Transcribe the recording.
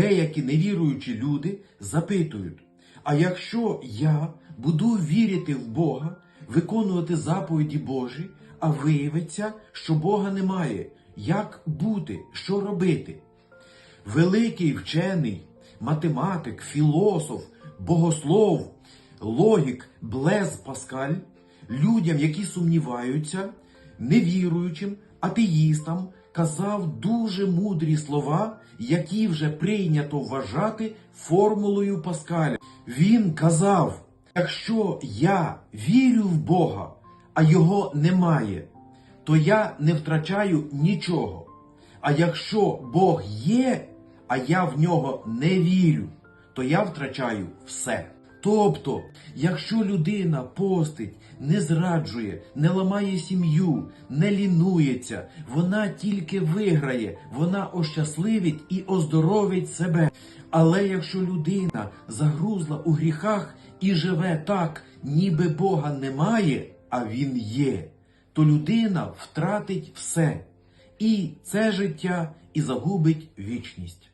Деякі невіруючі люди запитують: а якщо я буду вірити в Бога, виконувати заповіді Божі, а виявиться, що Бога немає, як бути, що робити? Великий вчений, математик, філософ, богослов, логік Блез Паскаль людям, які сумніваються, невіруючим, атеїстам, казав дуже мудрі слова, які вже прийнято вважати формулою Паскаля. Він казав: якщо я вірю в Бога, а його немає, то я не втрачаю нічого. А якщо Бог є, а я в нього не вірю, то я втрачаю все. Тобто, якщо людина постить, не зраджує, не ламає сім'ю, не лінується, вона тільки виграє, вона ощасливить і оздоровить себе. Але якщо людина загрузла у гріхах і живе так, ніби Бога немає, а Він є, то людина втратить все і це життя, і загубить вічність.